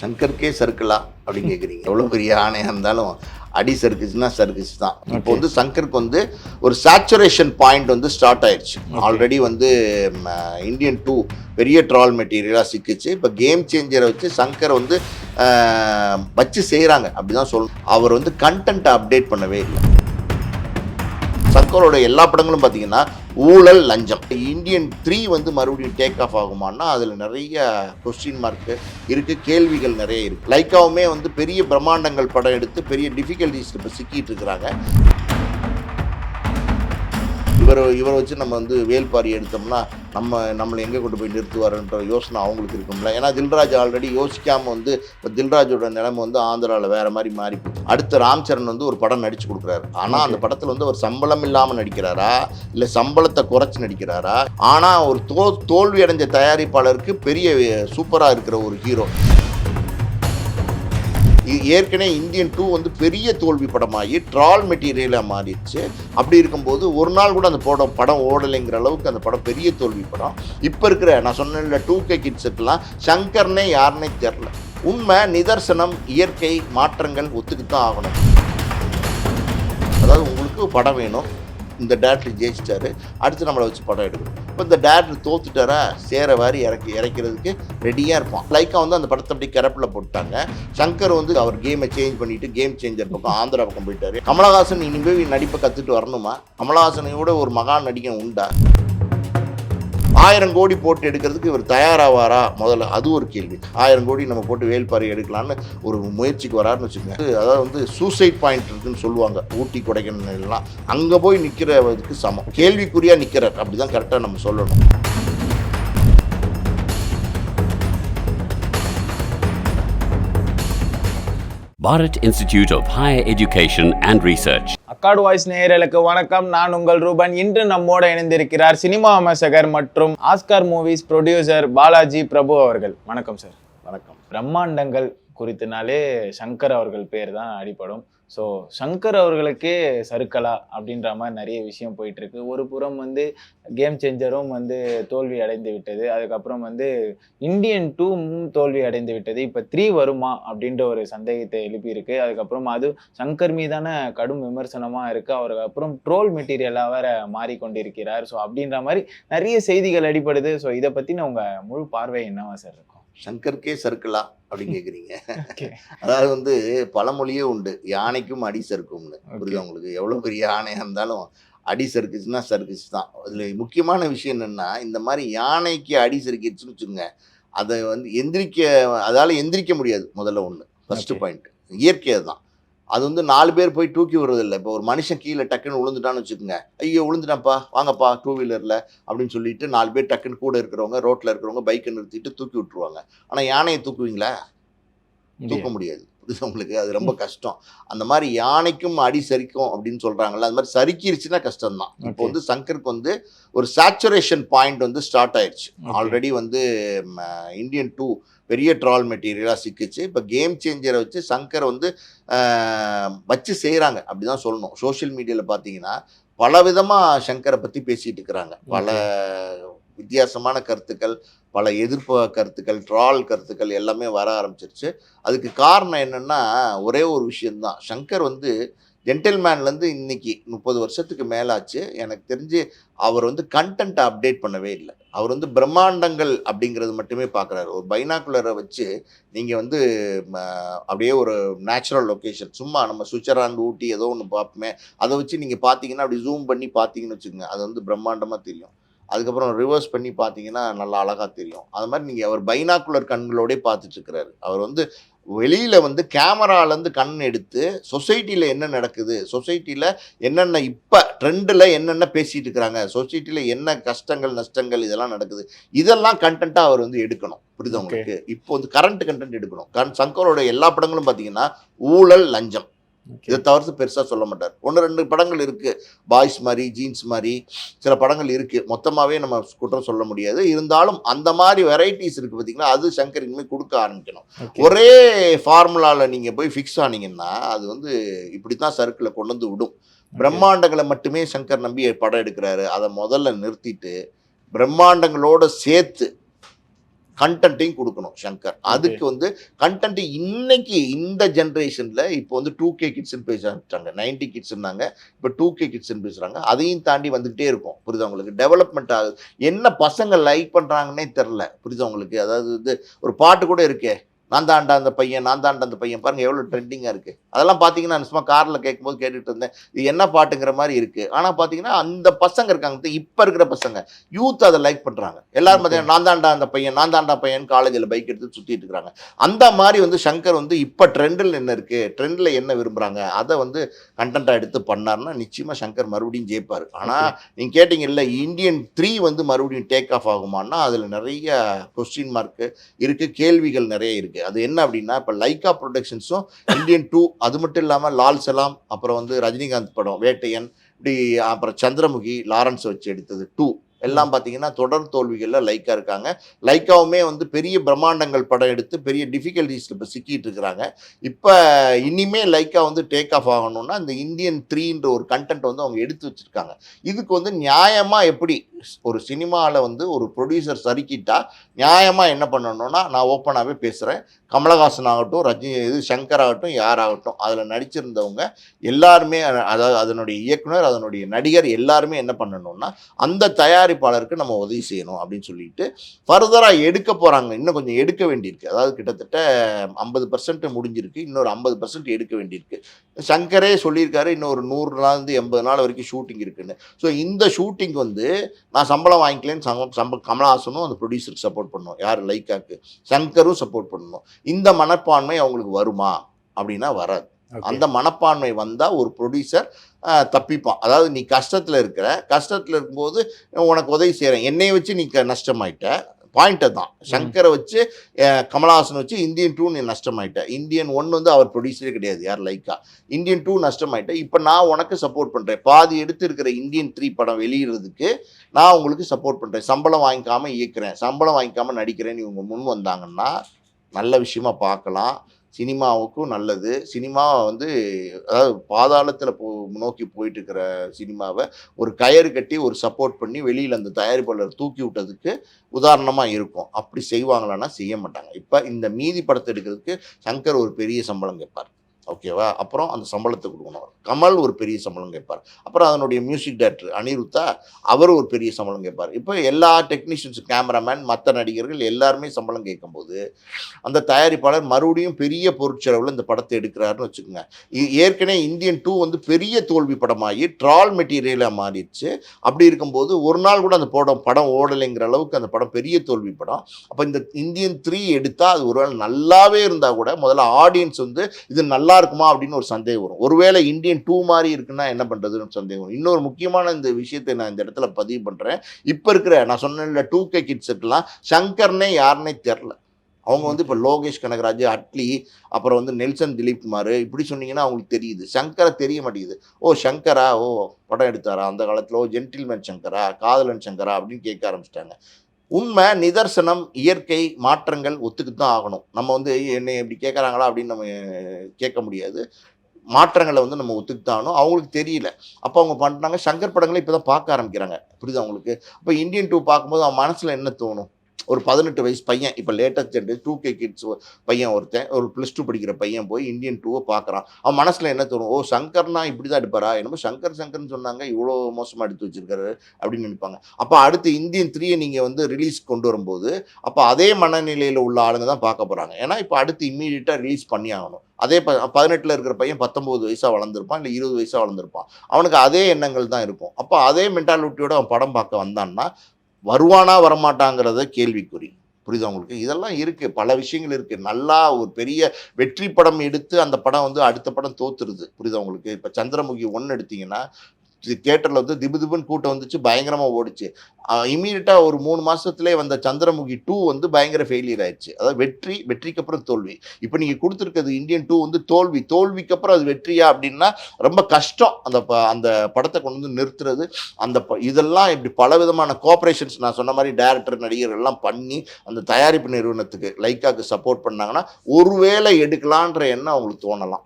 சங்கருக்கே சறுக்கலா அப்படின்னு கேட்குறீங்க எவ்வளோ பெரிய ஆணையாக இருந்தாலும் அடி சறுக்குச்சுன்னா சறுக்குச்சு தான் இப்போ வந்து சங்கருக்கு வந்து ஒரு சேச்சுரேஷன் பாயிண்ட் வந்து ஸ்டார்ட் ஆயிடுச்சு ஆல்ரெடி வந்து இந்தியன் டூ பெரிய ட்ரால் மெட்டீரியலாக சிக்கிச்சு. இப்போ கேம் சேஞ்சரை வச்சு சங்கர் வந்து வச்சு செய்கிறாங்க அப்படி தான் சொல்லணும். அவர் வந்து கண்டென்ட்டை அப்டேட் பண்ணவே இல்லை. சங்கரோட எல்லா படங்களும் பார்த்தீங்கன்னா ஊழல் லஞ்சம். இந்தியன் த்ரீ வந்து மறுபடியும் டேக் ஆஃப் ஆகுமான்னா அதில் நிறைய கொஸ்டின் மார்க்கு இருக்குது கேள்விகள் நிறைய இருக்குது லைக்காவுமே வந்து பெரிய பிரம்மாண்டங்கள் படம் எடுத்து பெரிய டிஃபிகல்டிஸ் இப்போ சிக்கிட்டு இருக்கிறாங்க. இவர் இவரை வச்சு நம்ம வந்து வேல்பாரி எடுத்தோம்னா நம்ம நம்மளை எங்கே கொண்டு போய் நிறுத்துவாருன்ற யோசனை அவங்களுக்கு இருக்கும்ல. ஏன்னா தில்ராஜ் ஆல்ரெடி யோசிக்காமல் வந்து இப்போ தில்ராஜோட நிலைமை வந்து ஆந்திராவில் வேற மாதிரி மாறி. அடுத்து ராம் சரண் வந்து ஒரு படம் நடிச்சு கொடுக்குறாரு. ஆனால் அந்த படத்தில் வந்து அவர் சம்பளம் இல்லாமல் நடிக்கிறாரா? இல்லை சம்பளத்தை குறைச்சி நடிக்கிறாரா? ஆனால் ஒரு தோ தோல்வி அடைஞ்ச தயாரிப்பாளருக்கு பெரிய சூப்பராக இருக்கிற ஒரு ஹீரோ ஏற்கனவே இந்தியன் டூ வந்து பெரிய தோல்வி படமாகி ட்ரால் மெட்டீரியலாக மாறிடுச்சு. அப்படி இருக்கும்போது ஒரு நாள் கூட அந்த படம் படம் ஓடலைங்கிற அளவுக்கு அந்த படம் பெரிய தோல்வி படம். இப்போ இருக்கிற நான் சொன்ன டூ கே கிட்ஸுக்கெல்லாம் சங்கர்னே யாருன்னே தெரில. உண்மை நிதர்சனம் இயற்கை மாற்றங்கள் ஒத்துக்கிட்டு தான் ஆகணும். அதாவது உங்களுக்கு படம் வேணும். இந்த டேரக்டர் ஜெயிச்சிட்டாரு. அடுத்து நம்மளை வச்சு படம் எடுக்கணும். இப்போ இந்த டேரக்டர் தோத்துட்டாரா? சேர வாரி இறக்கி இறக்கிறதுக்கு ரெடியாக இருப்பான். லைக்கா வந்து அந்த படத்தை அப்படி கிடப்பில் போட்டாங்க. சங்கர் வந்து அவர் கேமை சேஞ்ச் பண்ணிட்டு கேம் சேஞ்சர் பக்கம் ஆந்திரா பக்கம் போயிட்டாரு. கமலஹாசன் இனிமேல் நடிப்பை கற்றுட்டு வரணுமா? கமலஹாசனையோட ஒரு மகான் நடிகன் உண்டா? ஆயிரம் கோடி போட்டு எடுக்கிறதுக்கு இவர் தயாராவாரா? முதல்ல அது ஒரு கேள்வி. ஆயிரம் கோடி நம்ம போட்டு வேல்பாரி எடுக்கலான்னு ஒரு முயற்சிக்கு வராருன்னு வச்சுக்கோங்க. அதாவது வந்து சூசைட் பாயிண்ட் இருக்குன்னு சொல்லுவாங்க. ஊட்டி கொடைக்கானல் எல்லாம். அங்கே போய் நிற்கிறதுக்கு சமம். கேள்விக்குறியாக நிற்கிறார் அப்படி தான் கரெக்டாக நம்ம சொல்லணும். Bharat Institute of Higher Education and Research. அக்காடு வாய்ஸ் நேயர்களுக்கு வணக்கம். நான் உங்கள் ரூபன். இன்று நம்மோட இணைந்திருக்கிறார் சினிமா அமைச்சகர் மற்றும் Oscar movies producer Balaji Prabhu அவர்கள். வணக்கம் சார் வணக்கம். பிரம்மாண்டங்கள் குறித்துனாலே சங்கர் அவர்கள் பேர் தான் அடிப்படும் ஸோ சங்கர் அவர்களுக்கே சருக்கலா அப்படின்ற மாதிரி நிறைய விஷயம் போயிட்டுருக்கு. ஒரு புறம் வந்து கேம் சேஞ்சரும் வந்து தோல்வி அடைந்து விட்டது. அதுக்கப்புறம் வந்து இந்தியன் டூ தோல்வி அடைந்து விட்டது. இப்போ த்ரீ வருமா அப்படின்ற ஒரு சந்தேகத்தை எழுப்பியிருக்கு. அதுக்கப்புறம் அது சங்கர் மீதான கடும் விமர்சனமாக இருக்குது அவருக்கு அப்புறம் ட்ரோல் மெட்டீரியலாக வேற மாறிக்கொண்டிருக்கிறார். ஸோ அப்படின்ற மாதிரி நிறைய செய்திகள் அடிப்படுது ஸோ இதை பற்றின உங்கள் முழு பார்வை என்னவா சார் இருக்கும் சங்கருக்கே சறுக்கலா அப்படின்னு கேட்குறீங்க. அதாவது வந்து பழமொழியே உண்டு. யானைக்கும் அடி சறுக்கும்னு. புரியுதா உங்களுக்கு? எவ்வளோ பெரிய யானையாக இருந்தாலும் அடி சறுக்குச்சுன்னா சறுக்குச்சு தான் அதில் முக்கியமான விஷயம் என்னென்னா இந்த மாதிரி யானைக்கு அடி சறுக்கிடுச்சுன்னு வச்சுக்கோங்க. அதை வந்து எந்திரிக்க அதால் எந்திரிக்க முடியாது முதல்ல ஒன்று ஃபஸ்ட்டு. பாயிண்ட் இயற்கை தான் அது வந்து நாலு பேர் போய் தூக்கி விடுறதில்ல. இப்போ ஒரு மனுஷன் கீழே டக்குன்னு விழுந்துட்டான்னு வச்சுக்கோங்க. ஐயோ விழுந்துட்டான்ப்பா வாங்கப்பா டூ வீலரில் அப்படின்னு சொல்லிட்டு நாலு பேர் டக்குன்னு கூட இருக்கிறவங்க ரோட்டில் இருக்கிறவங்க பைக்கை நிறுத்திட்டு தூக்கி விட்டுருவாங்க. ஆனால் யானையை தூக்குவீங்களா? தூக்க முடியாது. புரியுதா உங்களுக்கு. அது ரொம்ப கஷ்டம். அந்த மாதிரி யானைக்கும் அடி சரிக்கும் அப்படின்னு சொல்றாங்கல்ல அது மாதிரி சறுக்கிருச்சுன்னா கஷ்டம்தான். இப்போ. வந்து சங்கருக்கு வந்து ஒரு சேச்சுரேஷன் பாயிண்ட் வந்து ஸ்டார்ட் ஆயிடுச்சு. ஆல்ரெடி வந்து இந்தியன் டூ பெரிய ட்ரால் மெட்டீரியலாக சிக்கிச்சு. இப்போ கேம் சேஞ்சரை வச்சு சங்கர் வந்து வச்சு செய்கிறாங்க அப்படி தான் சொல்லணும். சோஷியல் மீடியாவில் பார்த்தீங்கன்னா பல விதமாக சங்கரை பற்றி பேசிட்டு இருக்கிறாங்க. பல வித்தியாசமான கருத்துக்கள் பல எதிர்ப்பு கருத்துக்கள் ட்ரால் கருத்துக்கள் எல்லாமே வர ஆரம்பிச்சிருச்சு. அதுக்கு காரணம் என்னென்னா ஒரே ஒரு விஷயந்தான் சங்கர் வந்து ஜென்டில்மேன்லேருந்து இன்னைக்கு முப்பது வருஷத்துக்கு மேலாச்சு. எனக்கு தெரிஞ்சு அவர் வந்து கண்டென்ட்டை அப்டேட் பண்ணவே இல்லை. அவர் வந்து பிரம்மாண்டங்கள் அப்படிங்கிறது மட்டுமே பார்க்குறாரு. ஒரு பைனாக்குலரை வச்சு நீங்கள் வந்து ம, அப்படியே ஒரு நேச்சுரல் லொக்கேஷன் சும்மா நம்ம சுவிட்சர்லாந்து ஊட்டி ஏதோ ஒன்று பார்ப்போமே. அதை வச்சு நீங்கள் பார்த்தீங்கன்னா அப்படி ஜூம் பண்ணி பார்த்தீங்கன்னு வச்சுக்கோங்க. அது வந்து பிரம்மாண்டமாக தெரியும். அதுக்கப்புறம் ரிவர்ஸ் பண்ணி பார்த்தீங்கன்னா நல்லா அழகாக தெரியும். அது மாதிரி நீங்கள் அவர் பைனாக்குலர் கண்களோடே பார்த்துட்டு இருக்கிறாரு அவர் வந்து வெளியில் வந்து கேமராலேருந்து கண் எடுத்து சொசைட்டியில் என்ன நடக்குது? சொசைட்டியில் என்னென்ன இப்போ ட்ரெண்டில் என்னென்ன பேசிகிட்டு இருக்கிறாங்க சொசைட்டியில் என்ன கஷ்டங்கள் நஷ்டங்கள் இதெல்லாம் நடக்குது? இதெல்லாம் கண்டென்ட்டாக அவர் வந்து எடுக்கணும். புரியுதா. உங்களுக்கு? இப்போ வந்து கரண்ட் கண்டென்ட் எடுக்கணும். கரண் சங்கரோட எல்லா படங்களும் பார்த்தீங்கன்னா ஊழல் லஞ்சம். இதை தவிர்த்து பெருசாக சொல்ல மாட்டார். ஒன்று ரெண்டு படங்கள் இருக்குது பாய்ஸ் மாதிரி ஜீன்ஸ் மாதிரி சில படங்கள் இருக்குது மொத்தமாகவே நம்ம குற்றம் சொல்ல முடியாது. இருந்தாலும் அந்த மாதிரி வெரைட்டிஸ் இருக்குது பார்த்தீங்களா அது சங்கர் இனிமேல் கொடுக்க ஆரம்பிக்கணும். ஒரே ஃபார்முலாவில் நீங்கள் போய் ஃபிக்ஸ் ஆனீங்கன்னா அது வந்து இப்படி தான் சர்க்கிளில் கொண்டு வந்து விடும். பிரம்மாண்டங்களை மட்டுமே சங்கர் நம்பி படம் எடுக்கிறாரு. அதை முதல்ல நிறுத்திட்டு பிரம்மாண்டங்களோட சேர்த்து கண்டென்ட்டையும் கொடுக்கணும் சங்கர். அதுக்கு வந்து கண்டென்ட் இன்னைக்கு இந்த ஜென்ரேஷன்ல இப்போ வந்து டூ கே கிட்ஸ்ன்னு பேச ஆரம்பிச்சிட்டாங்க நைன்டி கிட்ஸ் இருந்தாங்க இப்போ டூ கே கிட்ஸ்ன்னு பேசுறாங்க அதையும் தாண்டி வந்துகிட்டே இருக்கும் புரியுதா உங்களுக்கு? டெவலப்மெண்ட் ஆகுது. என்ன பசங்க லைக் பண்றாங்கன்னே தெரில புரியுதா உங்களுக்கு? அதாவது வந்து ஒரு பாட்டு கூட இருக்கே நான் தாண்டா அந்த பையன் நான் தாண்டா அந்த பையன். பாருங்க எவ்வளோ ட்ரெண்டிங்காக இருக்கு. அதெல்லாம் பார்த்தீங்கன்னா நான் சும்மா காரில் கேட்கும்போது கேட்டுட்டு இருந்தேன். இது என்ன பாட்டுங்கிற மாதிரி இருக்கு. ஆனால் பார்த்தீங்கன்னா அந்த பசங்க இருக்காங்க. இப்போ இருக்கிற பசங்க யூத் அதை லைக் பண்ணுறாங்க எல்லாரும் பார்த்தீங்கன்னா நான் தாண்டா அந்த பையன் நான் தாண்டா பையன் காலேஜில் பைக் எடுத்து சுற்றிட்டு இருக்கிறாங்க. அந்த மாதிரி வந்து சங்கர் வந்து இப்போ ட்ரெண்டில் என்ன இருக்கு? ட்ரெண்டில் என்ன விரும்புகிறாங்க அதை வந்து கண்டென்ட்டாக எடுத்து பண்ணாருன்னா நிச்சயமாக சங்கர் மறுபடியும் ஜெயிப்பார். ஆனால் நீங்கள் கேட்டிங்க இல்லை இந்தியன் த்ரீ வந்து மறுபடியும் டேக் ஆஃப் ஆகுமான்னா அதில் நிறைய கொஸ்டின் மார்க்கு இருக்குது கேள்விகள் நிறைய இருக்குது அது என்ன அப்படின்னா இப்போ லைக்கா ப்ரொடக்ஷன்ஸும் இந்தியன் டூ அது மட்டும் இல்லாமல் லால் சலாம் அப்புறம் வந்து ரஜினிகாந்த் படம் வேட்டையன் இப்படி அப்புறம் சந்திரமுகி லாரன்ஸ் வச்சு எடுத்தது டூ எல்லாம் பார்த்தீங்கன்னா தொடர் தோல்விகளில் லைக்கா இருக்காங்க. லைக்காவுமே வந்து பெரிய பிரம்மாண்டங்கள் படம் எடுத்து பெரிய டிஃபிகல்டிஸில் இப்போ சிக்கிட்டு இருக்கிறாங்க. இப்போ இனிமே லைக்கா வந்து டேக் ஆஃப் ஆகணும்னா இந்த இந்தியன் த்ரீன்ற ஒரு கண்டென்ட் வந்து அவங்க எடுத்து வச்சுருக்காங்க. இதுக்கு வந்து நியாயமாக எப்படி ஒரு சினிமாவில் வந்து ஒரு ப்ரொடியூசர் சறுக்கிட்டா நியாயமாக என்ன பண்ணணும்னா நான் ஓப்பனாகவே பேசுகிறேன் கமலஹாசன் ஆகட்டும் ரஜினி இது சங்கர் ஆகட்டும் யாராகட்டும் அதில் நடிச்சிருந்தவங்க எல்லாருமே அதாவது அதனுடைய இயக்குனர் அதனுடைய நடிகர் எல்லாருமே என்ன பண்ணணும்னா அந்த தயாரிப்பாளருக்கு நம்ம உதவி செய்யணும் அப்படின்னு சொல்லிட்டு ஃபர்தராக எடுக்க போகிறாங்க இன்னும் கொஞ்சம் எடுக்க வேண்டியிருக்கு. அதாவது கிட்டத்தட்ட ஐம்பது பர்சன்ட் முடிஞ்சிருக்கு. இன்னொரு ஐம்பது பர்சன்ட் எடுக்க வேண்டியிருக்கு. சங்கரே சொல்லியிருக்காரு இன்னும் ஒரு நூறு நாள்லேருந்து எண்பது நாள் வரைக்கும் ஷூட்டிங் இருக்குன்னு. ஸோ இந்த ஷூட்டிங் வந்து நான் சம்பளம் வாங்கிக்கலன்னு சம்ப சம்ப கமலஹாசனும் அந்த ப்ரொடியூசருக்கு சப்போர்ட் பண்ணணும். யார்? லைக்காக்கு சங்கரும் சப்போர்ட் பண்ணணும். இந்த மனப்பான்மை அவங்களுக்கு வருமா? அப்படின்னா வராது. அந்த மனப்பான்மை வந்தால் ஒரு ப்ரொடியூசர் தப்பிப்பான். அதாவது நீ கஷ்டத்தில் இருக்கிற கஷ்டத்தில் இருக்கும்போது உனக்கு உதவி செய்கிறேன் என்னைய வச்சு நீ க- நஷ்டமாயிட்ட. பாயிண்ட்டை தான் சங்கரை வச்சு கமலஹாசன் வச்சு இந்தியன் டூ நீ நஷ்டமாயிட்ட. இந்தியன் ஒன் வந்து அவர் ப்ரொடியூசரே கிடையாது யார் லைக்கா? Indian two நஷ்டமாயிட்ட. இப்போ நான் உனக்கு சப்போர்ட் பண்ணுறேன் பாதி எடுத்து இருக்கிற இந்தியன் த்ரீ படம் வெளியிடுறதுக்கு நான் உங்களுக்கு சப்போர்ட் பண்ணுறேன் சம்பளம் வாங்கிக்காம இயக்குறேன். சம்பளம் வாங்கிக்காம நடிக்கிறேன்னு இவங்க முன் வந்தாங்கன்னா நல்ல விஷயமா பார்க்கலாம். சினிமாவுக்கும் நல்லது. சினிமாவை வந்து அதாவது பாதாளத்தில் போ நோக்கி போயிட்டு இருக்கிற சினிமாவை ஒரு கயிறு கட்டி ஒரு சப்போர்ட் பண்ணி வெளியில் அந்த தயாரிப்பாளர் தூக்கி விட்டதுக்கு உதாரணமாக இருக்கும். அப்படி செய்வாங்களான்னா செய்ய மாட்டாங்க. இப்போ இந்த மீதி படத்தை எடுக்கிறதுக்கு சங்கர் ஒரு பெரிய சம்பளம் கேட்பார். ஓகேவா அப்புறம் அந்த சம்பளத்தை கொடுக்கணும் கமல் ஒரு பெரிய சம்பளம் கேட்பார். அப்புறம் அதனுடைய மியூசிக் டைரக்டர் அனிருத்தா அவர் ஒரு பெரிய சம்பளம் கேட்பார். இப்போ எல்லா டெக்னீஷியன்ஸ் கேமராமேன் மற்ற நடிகர்கள் எல்லாருமே சம்பளம் கேட்கும்போது அந்த தயாரிப்பாளர் மறுபடியும் பெரிய பொருட்செலவில் இந்த படத்தை எடுக்கிறாருன்னு வச்சுக்கோங்க. ஏற்கனவே இந்தியன் டூ வந்து பெரிய தோல்வி படமாகி ட்ரால் மெட்டீரியலாக மாறிடுச்சு. அப்படி இருக்கும்போது ஒரு நாள் கூட அந்த படம் படம் ஓடலைங்கிற அளவுக்கு அந்த படம் பெரிய தோல்வி படம். அப்போ இந்த இந்தியன் த்ரீ எடுத்தால் அது ஒருவேளை நல்லாவே இருந்தால் கூட முதல்ல ஆடியன்ஸ் வந்து இது நல்லா இருக்குமா அப்படின்னு ஒரு சந்தேகம் வரும். ஒருவேளை இந்தியன் டூ மாதிரி இருக்குன்னா என்ன பண்ணுறதுன்னு சந்தேகம் வரும். இன்னொரு முக்கியமான இந்த விஷயத்தை நான் இந்த இடத்துல பதிவு பண்ணுறேன் இப்போ இருக்கிற நான் சொன்ன டூ கே கிட்ஸுக்கெல்லாம் சங்கர்னே யாருன்னே தெரில. அவங்க வந்து இப்போ லோகேஷ் கனகராஜ் அட்லி அப்புறம் வந்து நெல்சன் திலீப் குமார் இப்படி சொன்னீங்கன்னா அவங்களுக்கு தெரியுது. சங்கரை தெரிய மாட்டேங்குது. ஓ சங்கரா? ஓ படம் எடுத்தாரா அந்த காலத்தில்? ஓ ஜென்டில்மேன் சங்கரா காதலன் சங்கரா அப்படின்னு கேட்க ஆரம்பிச்சிட்டாங்க. உண்மை நிதர்சனம் இயற்கை மாற்றங்கள் ஒத்துக்கிட்டு தான் ஆகணும். நம்ம வந்து என்னை இப்படி கேட்குறாங்களா அப்படின்னு நம்ம கேட்க முடியாது. மாற்றங்களை வந்து நம்ம ஒத்துக்கிட்டு தான் ஆகணும். அவங்களுக்கு தெரியல. அப்போ அவங்க பண்ணுறாங்க சங்கர் படங்களை இப்போ தான் பார்க்க ஆரம்பிக்கிறாங்க. புரியுது அவங்களுக்கு அப்போ இந்தியன் டூ பார்க்கும்போது அவன் மனசில் என்ன தோணும்? ஒரு பதினெட்டு வயசு பையன் இப்போ latest generation two K kids பையன் ஒருத்தன் ஒரு ப்ளஸ் டூ படிக்கிற பையன் போய் இந்தியன் டூவை பார்க்குறான் அவன் மனசில் என்ன தோணும்? ஓ சங்கர்னா இப்படி தான் எடுப்பாரா? என்னமோ சங்கர் சங்கர்னு சொன்னாங்க இவ்வளோ மோசமாக எடுத்து வச்சிருக்காரு அப்படின்னு நினைப்பாங்க. அப்போ அடுத்து இந்தியன் த்ரீயை நீங்கள் வந்து ரிலீஸ் கொண்டு வரும்போது அப்போ அதே மனநிலையில் உள்ள ஆளுங்க தான் பார்க்க போகிறாங்க ஏன்னா இப்போ அடுத்து இம்மீடியட்டாக ரிலீஸ் பண்ணி ஆகணும். அதே ப பதினெட்டில் இருக்கிற பையன் பத்தொம்போது வயசாக வளர்ந்துருப்பான் இல்லை இருபது வயசாக வளர்ந்துருப்பான். அவனுக்கு அதே எண்ணங்கள் தான் இருக்கும். அப்போ அதே மென்டாலிட்டியோட அவன் படம் பார்க்க வந்தான்னா வருவானா வரமாட்டாங்கிறத கேள்விக்குறி. புரியுதா உங்களுக்கு? இதெல்லாம் இருக்குது பல விஷயங்கள் இருக்குது நல்லா ஒரு பெரிய வெற்றி படம் எடுத்து அந்த படம் வந்து அடுத்த படம் தோத்துருது. புரியுதா உங்களுக்கு? இப்போ சந்திரமுகி ஒன்று எடுத்தீங்கன்னா தியேட்டரில் வந்து திபு திபுன்னு கூட்டம் வந்துச்சு. பயங்கரமாக ஓடிச்சு. இமீடியட்டாக ஒரு மூணு மாதத்துலேயே வந்த சந்திரமுகி டூ வந்து பயங்கர ஃபெயிலியர் ஆயிடுச்சு. அதாவது வெற்றி வெற்றிக்கு அப்புறம் தோல்வி. இப்போ நீங்கள் கொடுத்துருக்கிறது இந்தியன் டூ வந்து தோல்வி. தோல்விக்கு அப்புறம் அது வெற்றியா அப்படின்னா ரொம்ப கஷ்டம். அந்த அந்த படத்தை கொண்டு வந்து நிறுத்துறது. அந்த இதெல்லாம் இப்படி பலவிதமான கோஆப்ரேஷன்ஸ் நான் சொன்ன மாதிரி டேரக்டர் நடிகர்கள் எல்லாம் பண்ணி அந்த தயாரிப்பு நிறுவனத்துக்கு லைக்காக்கு சப்போர்ட் பண்ணாங்கன்னா ஒருவேளை எடுக்கலான்ற எண்ணம் அவங்களுக்கு தோணலாம்.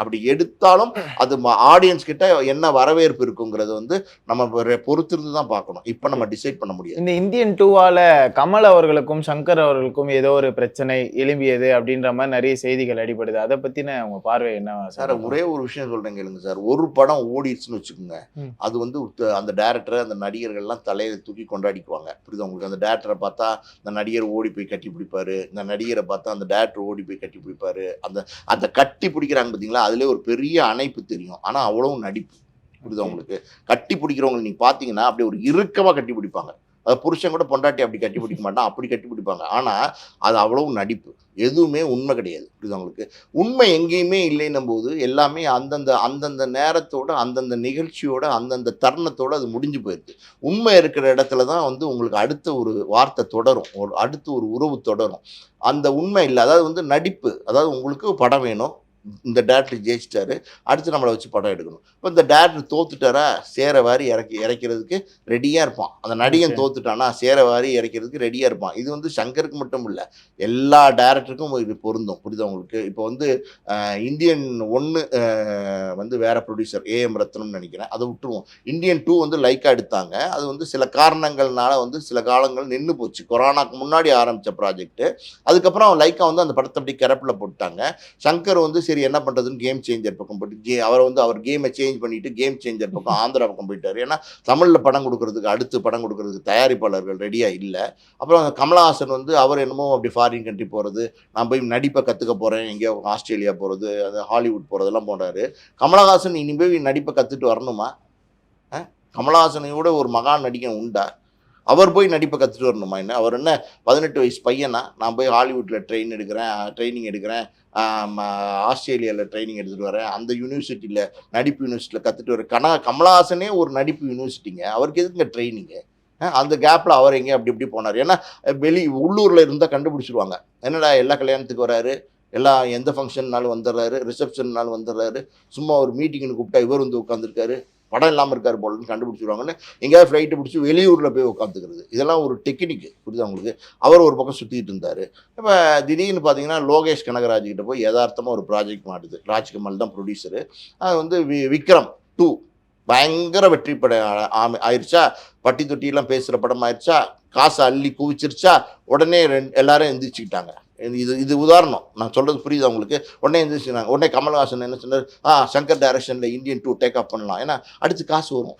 அப்படி எடுத்தாலும் அது ஆடியன்ஸ் கிட்ட என்ன வரவேற்பு இருக்குங்கிறது வந்து நம்ம பொறுத்திருந்து தான் பார்க்கணும். இப்போ நம்ம டிசைட் பண்ண முடியாது. இந்த இந்தியன் டூவால கமல் அவர்களுக்கும் சங்கர் அவர்களுக்கும் ஏதோ ஒரு பிரச்சனை எழும்பியது அப்படின்ற மாதிரி நிறைய செய்திகள் அடிபடுது. அதை பத்தின உங்க பார்வை என்ன சார்? ஒரே ஒரு விஷயம் சொல்றேன் கேளுங்க சார். ஒரு படம் ஓடிடுச்சுன்னு வச்சுக்கோங்க. அது வந்து அந்த டேரக்டர் அந்த நடிகர்கள்லாம் தலையில தூக்கி கொண்டாடிக்குவாங்க. புரியுதா உங்களுக்கு? அந்த டேரக்டரை பார்த்தா அந்த நடிகர் ஓடி போய் கட்டி பிடிப்பாரு. இந்த நடிகரை பார்த்தா அந்த டேரக்டர் ஓடி போய் கட்டி பிடிப்பாரு. அந்த அந்த கட்டி பிடிக்கிறாங்க பார்த்தீங்களா அதுலேயே ஒரு பெரிய அணைப்பு தெரியும். ஆனால் அவ்வளவு நடிப்பு. புரியுதா உங்களுக்கு? கட்டி பிடிக்கிறவங்க நீங்க பார்த்தீங்கன்னா அப்படியே ஒரு இறுக்கமாக கட்டி பிடிப்பாங்க. அது புருஷன் கூட பொண்டாட்டி அப்படி கட்டி பிடிக்க மாட்டான் அப்படி கட்டி பிடிப்பாங்க. ஆனால் அது அவ்வளவு நடிப்பு. எதுவுமே உண்மை கிடையாது. புரியுதா உங்களுக்கு? உண்மை எங்கேயுமே இல்லைன்னும் போது எல்லாமே அந்தந்த அந்தந்த நேரத்தோட அந்தந்த நிகழ்ச்சியோட அந்தந்த தருணத்தோட அது முடிஞ்சு போயிடுது. உண்மை இருக்கிற இடத்துல தான் வந்து உங்களுக்கு அடுத்த ஒரு வார்த்தை தொடரும். ஒரு அடுத்து ஒரு உறவு தொடரும். அந்த உண்மை இல்லை. அதாவது வந்து நடிப்பு. அதாவது உங்களுக்கு படம் வேணும். இந்த டேரக்டர் ஜெயிச்சிட்டாரு. அடுத்து நம்மளை வச்சு படம் எடுக்கணும். இப்போ இந்த டேரக்டர் தோத்துட்டாரா? சேர வாரி இறக்கி இறக்கிறதுக்கு ரெடியாக இருப்பான். அந்த நடிகன். தோத்துட்டானா சேர வாரி இறக்கிறதுக்கு ரெடியாக இருப்பான். இது வந்து சங்கருக்கு மட்டும் இல்லை எல்லா டேரக்டருக்கும் இது பொருந்தும். புரியுதா உங்களுக்கு? இப்போ வந்து இந்தியன் ஒன்று வந்து வேற ப்ரொடியூசர் ஏஎம் ரத்னம்னு நினைக்கிறேன். அதை விட்டுருவோம். இந்தியன் டூ வந்து லைக்காக எடுத்தாங்க. அது வந்து சில காரணங்கள்னால வந்து சில காலங்கள் நின்று போச்சு. கொரோனாக்கு முன்னாடி ஆரம்பித்த ப்ராஜெக்ட் அதுக்கப்புறம் லைக்கா வந்து அந்த படத்தை அப்படி கிடப்பில் போட்டாங்க சங்கர் வந்து சரி என்ன பண்ணுறதுன்னு கேம் சேஞ்சர் பக்கம் போட்டு கே அவர் வந்து அவர் கேமை சேஞ்ச் பண்ணிட்டு கேம் சேஞ்சர் பக்கம் ஆந்திரா பக்கம் போயிட்டார். ஏன்னா தமிழில் படம் கொடுக்கறதுக்கு அடுத்து படம் கொடுக்கறதுக்கு தயாரிப்பாளர்கள் ரெடியாக இல்லை. அப்புறம் கமலஹாசன் வந்து அவர் என்னமோ அப்படி ஃபாரின் கண்ட்ரி போகிறது நான் போய் நடிப்பை கற்றுக்க போகிறேன் எங்கேயோ ஆஸ்திரேலியா போகிறது அது ஹாலிவுட் போகிறதெல்லாம் போனார் கமலஹாசன் இனி போய் நடிப்பை கற்றுட்டு வரணுமா? கமலஹாசனையோட ஒரு மகான் நடிகன் உண்டா? அவர் போய் நடிப்பை கற்றுட்டு வரணுமா என்ன? அவர் என்ன பதினெட்டு வயசு பையனா? நான் போய் ஹாலிவுட்டில் ட்ரெயின் எடுக்கிறேன் ட்ரைனிங் எடுக்கிறேன் ஆஸ்திரேலியாவில் ட்ரைனிங் எடுத்துகிட்டு வரேன். அந்த யூனிவர்சிட்டியில் நடிப்பு யூனிவர்சிட்டியில் கற்றுட்டு வரேன் கனா கமலஹாசனே ஒரு நடிப்பு யூனிவர்சிட்டிங்க அவருக்கு எதுக்குங்க ட்ரைனிங்கு அந்த கேப்பில் அவர் எங்கே அப்படி இப்படி போனார். ஏன்னா வெளி உள்ளூரில் இருந்தால் கண்டுபிடிச்சிருவாங்க. என்னடா எல்லா கல்யாணத்துக்கு வராரு? எல்லா எந்த ஃபங்க்ஷன்னாலும் வந்துடுறாரு ரிசப்ஷன்னாலும் வந்துடுறாரு. சும்மா ஒரு மீட்டிங்னு கூப்பிட்டா இவர் வந்து உட்காந்துருக்காரு படம் இல்லாமல் இருக்கார் போலன்னு கண்டுபிடிச்சிருவாங்கன்னு எங்கேயாவது ஃப்ளைட்டு பிடிச்சி வெளியூரில் போய் உட்காந்துக்கிறது இதெல்லாம் ஒரு டெக்னிக்கு புரியுது உங்களுக்கு? அவர் ஒரு பக்கம் சுற்றிட்டு இருந்தார். இப்போ திடீர்னு பார்த்தீங்கன்னா லோகேஷ் கனகராஜ் கிட்ட போய் யதார்த்தமாக ஒரு ப்ராஜெக்ட் மாட்டுது. ராஜ்கமல் தான் ப்ரொடியூசரு அது வந்து வி விக்ரம் டூ பயங்கர வெற்றி படம் ஆயிடுச்சா பட்டி தொட்டியெல்லாம் பேசுகிற படம் ஆயிடுச்சா காசை அள்ளி குவிச்சிருச்சா? உடனே ரெண்டு எல்லாரும் எந்திரிச்சுக்கிட்டாங்க. இது- இது இது உதாரணம். நான் சொல்கிறது புரியுதா உங்களுக்கு? உடனே எந்திரிச்சுனாங்க உடனே கமல்ஹாசன் என்ன சொன்னார்? ஆ சங்கர் டைரக்ஷனில் இந்தியன் டூ டேக் அப் பண்ணலாம். ஏன்னா அடுத்து காசு வரும்.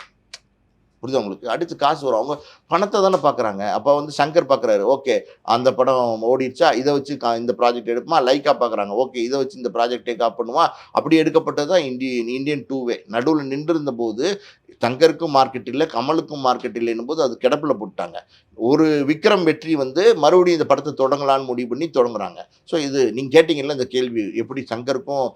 புரியுது உங்களுக்கு? அடுத்து காசு வரும். அவங்க பணத்தை தானே பார்க்குறாங்க அப்போ வந்து சங்கர் பார்க்குறாரு ஓகே அந்த படம் ஓடிடுச்சா? இதை வச்சு கா- இந்த ப்ராஜெக்ட் எடுப்புமா? லைக்காக பார்க்குறாங்க ஓகே இதை வச்சு இந்த ப்ராஜெக்ட் டேக் ஆப் பண்ணுமா? அப்படி எடுக்கப்பட்டது தான் இந்தியன் இந்தியன் டூவே நடுவில் நின்றிருந்த போது சங்கருக்கும் மார்க்கெட் இல்லை கமலுக்கும் மார்க்கெட் இல்லைன்னும் போது அது கிடப்பில் போட்டாங்க ஒரு விக்ரம் வெற்றி வந்து மறுபடியும் இந்த படத்தை தொடங்கலான்னு முடிவு பண்ணி தொடங்குறாங்க. ஸோ இது நீங்கள் கேட்டிங்கல்ல இந்த கேள்வி எப்படி சங்கருக்கும்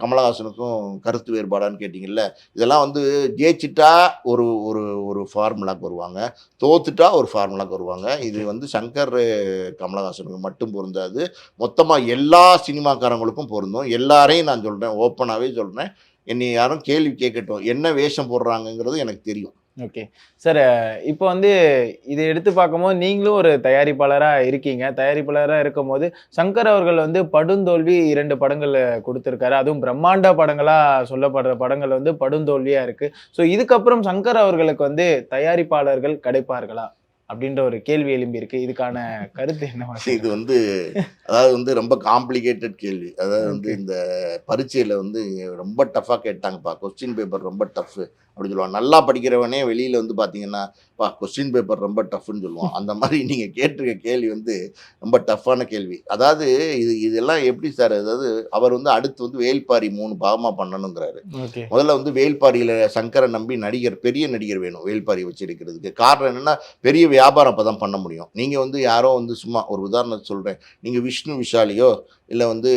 கமலஹாசனுக்கும் கருத்து வேறுபாடான்னு கேட்டிங்கல்ல? இதெல்லாம் வந்து ஜெயிச்சிட்டா ஒரு ஒரு ஒரு ஃபார்முலாக்கு வருவாங்க. தோத்துட்டா ஒரு ஃபார்முலாக்கு வருவாங்க. இது வந்து சங்கர் கமலஹாசனுக்கு மட்டும் பொருந்தாது. மொத்தமாக எல்லா சினிமாக்காரங்களுக்கும் பொருந்தும். எல்லாரையும் நான் சொல்கிறேன் ஓப்பனாகவே சொல்கிறேன் என்னை யாரும் கேள்வி கேட்கட்டும். என்ன வேஷம் போடுறாங்கங்கிறது எனக்கு தெரியும். ஓகே. சார் இப்போ வந்து இதை எடுத்து பார்க்கும்போது நீங்களும் ஒரு தயாரிப்பாளராக இருக்கீங்க. தயாரிப்பாளராக இருக்கும்போது சங்கர் அவர்கள் வந்து படுந்தோல்வி இரண்டு படங்கள் கொடுத்துருக்காரு. அதுவும் பிரம்மாண்ட படங்களாக சொல்லப்படுற படங்கள் வந்து படுந்தோல்வியாக இருக்குது ஸோ இதுக்கப்புறம் சங்கர் அவர்களுக்கு வந்து தயாரிப்பாளர்கள் கிடைப்பார்களா? அப்படின்ற ஒரு கேள்வி எழும்பி இருக்கு. இதுக்கான கருத்து என்ன இது வந்து அதாவது வந்து ரொம்ப காம்ப்ளிகேட்டட் கேள்வி. அதாவது வந்து. இந்த பரீட்சையில் வந்து ரொம்ப டஃப்பாக கேட்டாங்கப்பா கொஸ்டின் பேப்பர் ரொம்ப டஃப் அப்படி சொல்லுவாங்க. நல்லா படிக்கிறவனே வெளியில் வந்து பார்த்தீங்கன்னா பா கொஸ்டின் பேப்பர் ரொம்ப டஃப்னு சொல்லுவான். அந்த மாதிரி நீங்கள் கேட்டிருக்க கேள்வி வந்து ரொம்ப டஃப்பான கேள்வி. அதாவது இது இதெல்லாம் எப்படி சார் அதாவது அவர் வந்து அடுத்து வந்து வேல்பாரி மூணு பாகமாக பண்ணணுங்கிறாரு. முதல்ல வந்து வேல்பாரியில் சங்கரை நம்பி நடிகர் பெரிய நடிகர் வேணும் வேல்பாரி வச்சு எடுக்கிறதுக்கு காரணம் என்னன்னா பெரிய வியாபாரம் அப்போ தான் பண்ண முடியும். நீங்கள் வந்து யாரோ வந்து சும்மா ஒரு உதாரணத்தை சொல்கிறேன் நீங்கள் விஷ்ணு விஷாலியோ இல்லை வந்து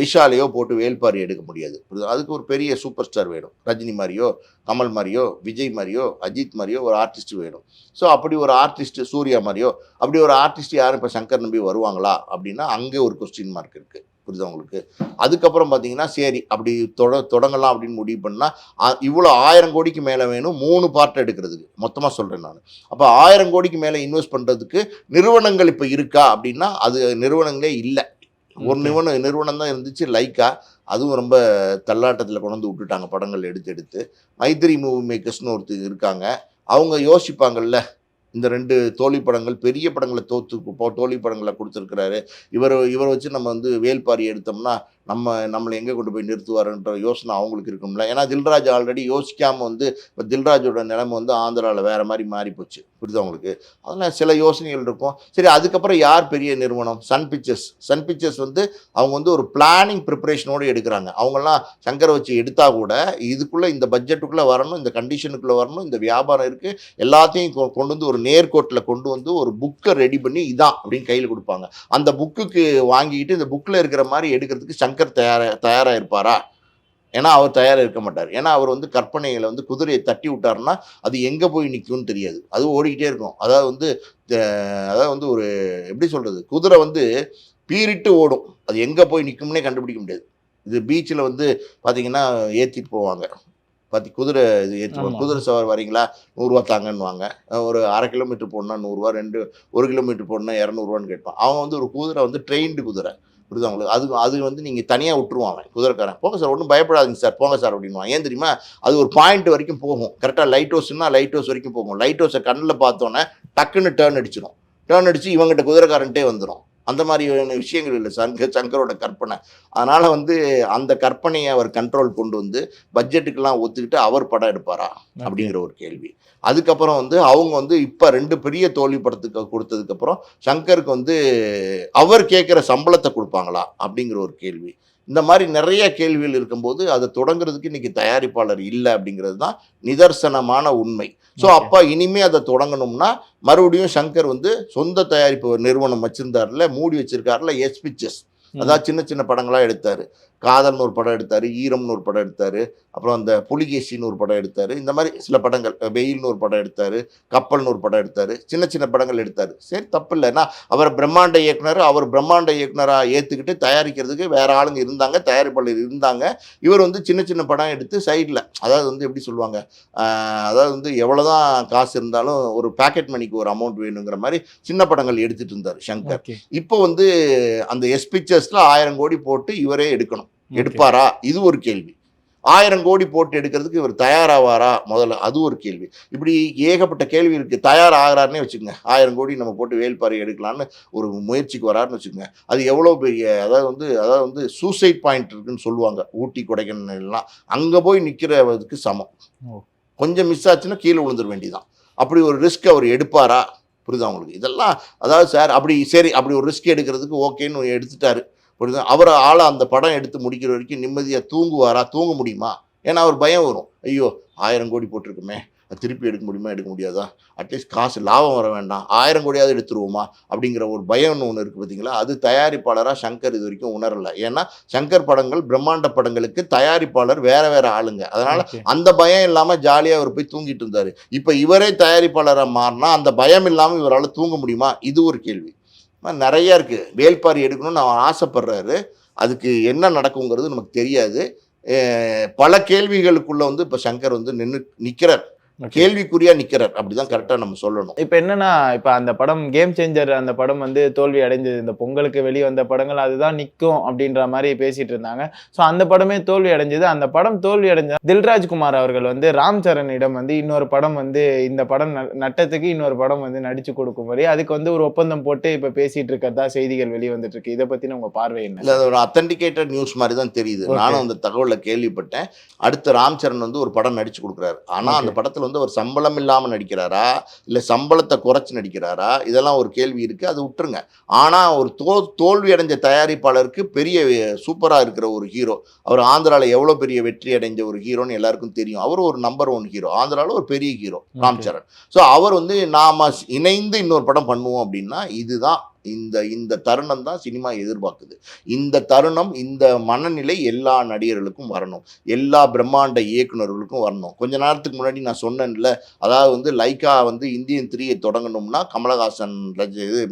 விஷாலையோ போட்டு வேல்பாரி எடுக்க முடியாது. அதுக்கு ஒரு பெரிய சூப்பர் ஸ்டார் வேணும். ரஜினி மாதிரியோ கமல் மாதிரியோ விஜய் மாதிரியோ அஜித் மாதிரியோ ஒரு ஆர்டிஸ்ட் வேணும். ஸோ அப்படி ஒரு ஆர்டிஸ்ட் சூர்யா மாதிரியோ அப்படி ஒரு ஆர்டிஸ்ட் யாரும் இப்போ சங்கர் நம்பி வருவாங்களா? அப்படின்னா அங்கே ஒரு கொஸ்டின் மார்க் இருக்குது புரியுதா உங்களுக்கு? அதுக்கப்புறம் பார்த்தீங்கன்னா சரி அப்படி தொட தொடங்கலாம் அப்படின்னு முடிவு பண்ணால் இவ்வளோ ஆயிரம் கோடிக்கு மேலே வேணும் மூணு பார்ட் எடுக்கிறதுக்கு. மொத்தமாக சொல்கிறேன் நான். அப்போ ஆயிரம் கோடிக்கு மேலே இன்வெஸ்ட் பண்ணுறதுக்கு நிறுவனங்கள் இப்போ இருக்கா அப்படின்னா அது நிறுவனங்களே இல்லை. ஒரு. நிறுவனம் நிறுவனம் தான் இருந்துச்சு லைக்கா. அதுவும் ரொம்ப தள்ளாட்டத்தில் கொண்டு வந்து விட்டுட்டாங்க படங்கள் எடுத்து எடுத்து. மைத்திரி மூவி மேக்கர்ஸ்னு ஒருத்தர் இருக்காங்க. அவங்க யோசிப்பாங்கல்ல இந்த ரெண்டு தோழி படங்கள் பெரிய படங்களை தோத்து போ- படங்களை கொடுத்துருக்கிறாரு. இவர் இவரை வச்சு நம்ம வந்து வேல்பாரி எடுத்தோம்னா நம்ம நம்மளை எங்கே கொண்டு போய் நிறுத்துவாருன்ற யோசனை அவங்களுக்கு இருக்கும்ல. ஏன்னா தில்ராஜ் ஆல்ரெடி யோசிக்காமல் வந்து இப்போ தில்ராஜோட நிலைமை வந்து ஆந்திராவில் வேறு மாதிரி மாறி போச்சு புரியுதா அதெல்லாம் சில யோசனைகள் இருக்கும். சரி அதுக்கப்புறம் யார் பெரிய நிறுவனம்? சன் பிக்சர்ஸ் சன் பிக்சர்ஸ் வந்து அவங்க வந்து ஒரு பிளானிங் ப்ரிப்பரேஷனோடு எடுக்கிறாங்க. அவங்கெல்லாம் சங்கரை வச்சு எடுத்தால் கூட இதுக்குள்ளே இந்த பட்ஜெட்டுக்குள்ளே வரணும் இந்த கண்டிஷனுக்குள்ளே வரணும் இந்த வியாபாரம் இருக்குது எல்லாத்தையும் கொ- கொண்டு வந்து ஒரு நேர்கோட்டில் கொண்டு வந்து ஒரு புக்கை ரெடி பண்ணி இதான் அப்படின்னு கையில் கொடுப்பாங்க. அந்த புக்குக்கு வாங்கிக்கிட்டு இந்த புக்கில் இருக்கிற மாதிரி எடுக்கிறதுக்கு சங்கர் தயாரா தயாராக இருப்பாரா ஏன்னா அவர் தயாராக இருக்க மாட்டார். ஏன்னா அவர் வந்து கற்பனைகளை வந்து குதிரையை தட்டி விட்டாருன்னா அது எங்கே போய் நிற்கும்னு தெரியாது. அது ஓடிக்கிட்டே இருக்கும். அதாவது வந்து அதாவது வந்து ஒரு எப்படி சொல்கிறது குதிரை வந்து பீறிட்டு ஓடும். அது எங்கே போய் நிற்கும்னே கண்டுபிடிக்க முடியாது. இது பீச்சில் வந்து பார்த்தீங்கன்னா ஏற்றிட்டு போவாங்க. பார்த்தி குதிரை இது ஏற்றுவாங்க. குதிரை சவாரி வரீங்களா? நூறுரூவா தாங்கன்னுவாங்க. ஒரு அரை கிலோமீட்டர் போடணும்னா நூறுரூவா ரெண்டு ஒரு கிலோமீட்டர் போடணும்னா இரநூறுவான்னு கேட்பான் அவங்க வந்து ஒரு குதிரை வந்து ட்ரெயின்டு குதிரை. புரியுது உங்களுக்கு? அது அது வந்து நீங்கள் தனியாக விட்டுருவான் அவன் குதிரைக்காரன் போங்க சார் ஒன்றும் பயப்படாதீங்க சார் போங்க சார் அப்படின்வான் ஏன் தெரியுமா? அது ஒரு பாயிண்ட் வரைக்கும் போகும். கரெக்டாக லைட் ஹவுஸ்னா லைட் ஹவுஸ் வரைக்கும் போகும். லைட் ஹவுஸை கண்ணில் பார்த்தோன்னே டக்குன்னு டேர்ன் அடிச்சிடும் டேர்ன் அடித்து இவங்ககிட்ட குதிரைக்காரன்ட்டே வந்துடும் அந்த மாதிரியான விஷயங்கள் இல்லை. சங்க சங்கரோட கற்பனை. அதனால் வந்து அந்த கற்பனையை அவர் கண்ட்ரோல் கொண்டு வந்து பட்ஜெட்டுக்கெல்லாம் ஒத்துக்கிட்டு அவர் படம் எடுப்பாரா அப்படிங்கிற ஒரு கேள்வி. அதுக்கப்புறம் வந்து அவங்க வந்து இப்போ ரெண்டு பெரிய தோல்வி படத்துக்கு கொடுத்ததுக்கப்புறம் சங்கருக்கு வந்து அவர் கேட்குற சம்பளத்தை கொடுப்பாங்களா அப்படிங்கிற ஒரு கேள்வி. இந்த மாதிரி நிறைய கேள்விகள் இருக்கும்போது அதை தொடங்குறதுக்கு இன்னைக்கு தயாரிப்பாளர் இல்லை அப்படிங்கிறது தான் நிதர்சனமான உண்மை ஸோ. அப்போ இனிமே அதை தொடங்கணும்னா மறுபடியும் சங்கர் வந்து சொந்த தயாரிப்பு நிறுவனம் வச்சிருந்தாருல மூடி வச்சிருக்காருல எஸ் பிக்சர்ஸ் அதாவது சின்ன சின்ன படங்களாக எடுத்தார். காதல்னு ஒரு படம் எடுத்தார் ஈரம்னு ஒரு படம் எடுத்தார் அப்புறம் அந்த புலிகேசின்னு ஒரு படம் எடுத்தார் இந்த மாதிரி சில படங்கள் வெயில்னு ஒரு படம் எடுத்தார் கப்பல்னு ஒரு படம் எடுத்தார் சின்ன சின்ன படங்கள் எடுத்தார். சரி தப்பு இல்லை ஏன்னா அவர் பிரம்மாண்ட இயக்குனர் அவர் பிரம்மாண்ட இயக்குனராக ஏற்றுக்கிட்டு தயாரிக்கிறதுக்கு வேற ஆளுங்க இருந்தாங்க தயாரிப்பாளர் இருந்தாங்க. இவர் வந்து சின்ன சின்ன படம் எடுத்து சைடில் அதாவது வந்து எப்படி சொல்லுவாங்க அதாவது வந்து எவ்வளோதான் காசு இருந்தாலும் ஒரு பாக்கெட் மணிக்கு ஒரு அமௌண்ட் வேணுங்கிற மாதிரி சின்ன படங்கள் எடுத்துட்டு இருந்தார் சங்கர். இப்போ வந்து அந்த எஸ் பிக்சர்ஸில் ஆயிரம் கோடி போட்டு இவரே எடுக்கணும். எடுப்பாரா? இது ஒரு கேள்வி. ஆயிரம் கோடி போட்டு எடுக்கிறதுக்கு இவர் தயாராவாரா? முதல்ல அது ஒரு கேள்வி. இப்படி ஏகப்பட்ட கேள்வி இருக்கு. தயாராகிறாருன்னே வச்சுக்கோங்க. ஆயிரம் கோடி நம்ம போட்டு வேல்பாறை எடுக்கலான்னு ஒரு முயற்சிக்கு வராருன்னு வச்சுக்கோங்க. அது எவ்வளோ பெரிய அதாவது வந்து அதாவது வந்து சூசைட் பாயிண்ட் இருக்குன்னு சொல்லுவாங்க. ஊட்டி கொடைக்கானல் எல்லாம். அங்கே போய் நிற்கிறதுக்கு சமம். கொஞ்சம் மிஸ் ஆச்சுன்னா கீழே விழுந்துட வேண்டியதான் அப்படி ஒரு ரிஸ்க் அவர் எடுப்பாரா? புரியுதா உங்களுக்கு? இதெல்லாம் அதாவது சார் அப்படி சரி அப்படி ஒரு ரிஸ்க் எடுக்கிறதுக்கு ஓகேன்னு எடுத்துட்டாரு. புரியுதா? அவர் ஆளை அந்த படம் எடுத்து முடிக்கிற வரைக்கும் நிம்மதியாக தூங்குவாரா? தூங்க முடியுமா? ஏன்னா அவர் பயம் வரும். ஐயோ ஆயிரம் கோடி போட்டிருக்குமே. திருப்பி எடுக்க முடியுமா? எடுக்க முடியாதா? அட்லீஸ்ட் காசு லாபம் வர வேண்டாம். ஆயிரம் கோடியாவது எடுத்துருவோமா? அப்படிங்கிற ஒரு பயம்னு ஒன்று இருக்குது பார்த்தீங்களா அது தயாரிப்பாளராக சங்கர் இது வரைக்கும் உணரலை. ஏன்னா சங்கர் படங்கள் பிரம்மாண்ட படங்களுக்கு தயாரிப்பாளர் வேற வேற ஆளுங்க. அதனால. அந்த பயம் இல்லாமல் ஜாலியாக அவர் போய் தூங்கிட்டு இருந்தார். இப்போ இவரே தயாரிப்பாளராக மாறினா அந்த பயம் இல்லாமல் இவரால் தூங்க முடியுமா? இது ஒரு கேள்வி. நிறைய இருக்குது வேல்பாரி எடுக்கணும்னு அவன் ஆசைப்படுறாரு. அதுக்கு என்ன நடக்குங்கிறது நமக்கு தெரியாது. பல கேள்விகளுக்குள்ள வந்து இப்போ சங்கர் வந்து நின்று நிற்கிறார். கேள்விக்குறியா நிற்கிறார் அப்படிதான் கரெக்டாக நம்ம சொல்லணும். இப்போ என்னன்னா இப்போ அந்த படம் கேம் சேஞ்சர் அந்த படம் வந்து தோல்வி அடைஞ்சது. இந்த பொங்கலுக்கு வெளியே வந்த படங்கள் அதுதான் நிற்கும் அப்படின்ற மாதிரி பேசிட்டு இருந்தாங்க. ஸோ அந்த படமே தோல்வி அடைஞ்சது. அந்த படம் தோல்வி அடைஞ்ச தில்ராஜ் குமார் அவர்கள் வந்து ராம் சரணிடம் வந்து இன்னொரு படம் வந்து இந்த படம் நட்டத்துக்கு இன்னொரு படம் வந்து நடிச்சு கொடுக்கும்படி அதுக்கு வந்து ஒரு ஒப்பந்தம் போட்டு இப்போ பேசிட்டு இருக்கிறதா செய்திகள் வெளியே வந்துட்டு இருக்கு இதை பத்தின உங்க பார்வை என்ன? இல்லை அது ஒரு அத்தன்டிகேட்டட் நியூஸ் மாதிரி தான் தெரியுது. நானும் அந்த தகவலை கேள்விப்பட்டேன். அடுத்து ராம் சரண் வந்து ஒரு படம் நடிச்சு கொடுக்குறாரு. ஆனால் அந்த Okay. படத்தில் வந்து அவர் சம்பளம் இல்லாமல் நடிக்கிறாரா? இல்லை சம்பளத்தை குறைச்சி நடிக்கிறாரா? இதெல்லாம் ஒரு கேள்வி இருக்குது அது விட்டுருங்க. ஆனால் ஒரு தோ தோல்வி அடைஞ்ச தயாரிப்பாளருக்கு பெரிய சூப்பராக இருக்கிற ஒரு ஹீரோ அவர் ஆந்திராவில் எவ்வளோ பெரிய வெற்றி அடைஞ்ச ஒரு ஹீரோன்னு எல்லாருக்கும் தெரியும். அவர் ஒரு நம்பர் ஒன் ஹீரோ ஆந்திராவில் ஒரு பெரிய ஹீரோ ராம். சரண் ஸோ அவர் வந்து நாம இணைந்து இன்னொரு படம் பண்ணுவோம் அப்படின்னா இதுதான் இந்த இந்த தருணம் தான் சினிமா எதிர்பார்க்குது. இந்த தருணம் இந்த மனநிலை எல்லா நடிகர்களுக்கும் வரணும். எல்லா பிரம்மாண்ட இயக்குனர்களுக்கும் வரணும். கொஞ்ச நேரத்துக்கு முன்னாடி நான் சொன்னேன்ல அதாவது வந்து லைக்கா வந்து இந்தியன் த்ரீயை தொடங்கணும்னா கமலஹாசன் ரஜ இது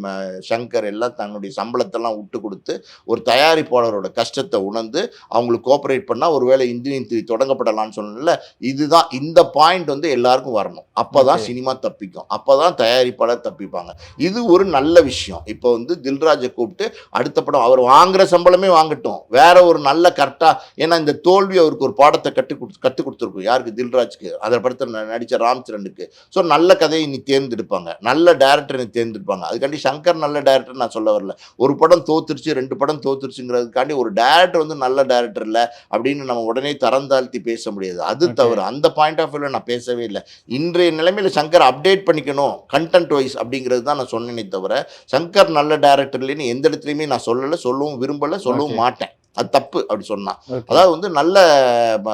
சங்கர் எல்லாம் தன்னுடைய சம்பளத்தெல்லாம் விட்டு கொடுத்து ஒரு தயாரிப்பாளரோட கஷ்டத்தை உணர்ந்து அவங்களுக்கு கோஆப்ரேட் பண்ணால் ஒருவேளை இந்தியன் த்ரீ தொடங்கப்படலாம்னு சொன்னேன்ல இதுதான் இந்த பாயிண்ட் வந்து எல்லாருக்கும் வரணும். அப்போ தான். சினிமா தப்பிக்கும். அப்போ தான் தயாரிப்பாளர் தப்பிப்பாங்க. இது ஒரு நல்ல விஷயம். இப்போ வந்து தில்ராஜை கூப்பிட்டு அடுத்த படம் அவர் வாங்குற சம்பளமே வாங்கட்டும். வேற ஒரு நல்ல கரெக்டாக ஏன்னா இந்த தோல்வி அவருக்கு ஒரு பாடத்தை கட்டு கொடுத்து கற்றுக் கொடுத்துருக்கும். யாருக்கு? தில்ராஜ்க்கு. அதில் படத்தில் நடித்த ராம்சரனுக்கு. ஸோ நல்ல கதையை நீ தேர்ந்தெடுப்பாங்க. நல்ல டேரக்டரை தேர்ந்தெடுப்பாங்க. அதுக்காண்டி சங்கர் நல்ல டேரக்டர் நான் சொல்ல வரல. ஒரு படம் தோத்துருச்சு ரெண்டு படம் தோத்துருச்சுங்கிறதுக்காண்டி ஒரு டேரக்டர் வந்து நல்ல டேரக்டர் இல்லை அப்படின்னு நம்ம உடனே தரம் தாழ்த்தி பேச முடியாது. அது. தவிர அந்த பாயிண்ட் ஆஃப் வியூவில் நான் பேசவே இல்லை. இன்றைய நிலைமையில் சங்கர் அப்டேட் பண்ணிக்கணும் கண்டென்ட் வைஸ் அப்படிங்கிறது தான் நான் சொன்னேனே தவிர சங்கர் நல்ல டேரக்டர் இல்லைன்னு எந்த இடத்துலையுமே நான் சொல்லலை சொல்லவும் விரும்பலை சொல்லவும். மாட்டேன். அது தப்பு அப்படி சொன்னா. Okay. அதாவது வந்து நல்ல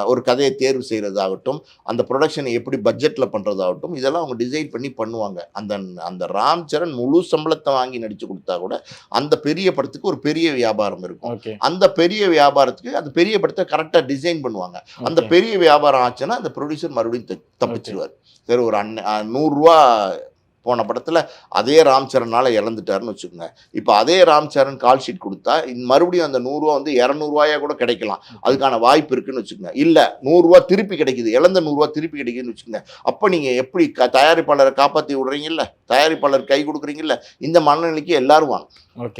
ஒரு கதையை தேர்வு செய்கிறதாகட்டும் அந்த ப்ரொடக்ஷனை எப்படி பட்ஜெட்டில் பண்ணுறதாகட்டும் இதெல்லாம் அவங்க டிசைட் பண்ணி பண்ணுவாங்க. அந்த அந்த ராம் சரண் முழு சம்பளத்தை வாங்கி நடித்து கொடுத்தா கூட அந்த பெரிய படத்துக்கு ஒரு பெரிய வியாபாரம் இருக்கும். அந்த பெரிய வியாபாரத்துக்கு அந்த பெரிய படத்தை கரெக்டாக டிசைன் பண்ணுவாங்க. அந்த. பெரிய வியாபாரம் ஆச்சுன்னா அந்த ப்ரொடியூசர் மறுபடியும் தப்பிச்சிருவார். சரி ஒரு அஹ் நூறுரூவா போன படத்தில் அதே ராம் சரणाல இழந்துட்டாருன்னு வச்சுக்கோங்க. இப்போ அதே ராம் சரண் கால் ஷீட் கொடுத்தா மறுபடியும் அந்த நூறுரூவா வந்து இரநூறுவாயா கூட கிடைக்கலாம். அதுக்கான வாய்ப்பு இருக்குன்னு வச்சுக்கோங்க. இல்லை நூறுரூவா திருப்பி கிடைக்குது. இழந்த நூறுரூவா திருப்பி கிடைக்குதுன்னு வச்சுக்கோங்க. அப்போ நீங்கள் எப்படி க தயாரிப்பாளரை காப்பாற்றி விடுறீங்கல்ல? தயாரிப்பாளர் கை கொடுக்குறீங்கல்ல? இந்த மனநிலைக்கு எல்லாரும் வாங்க.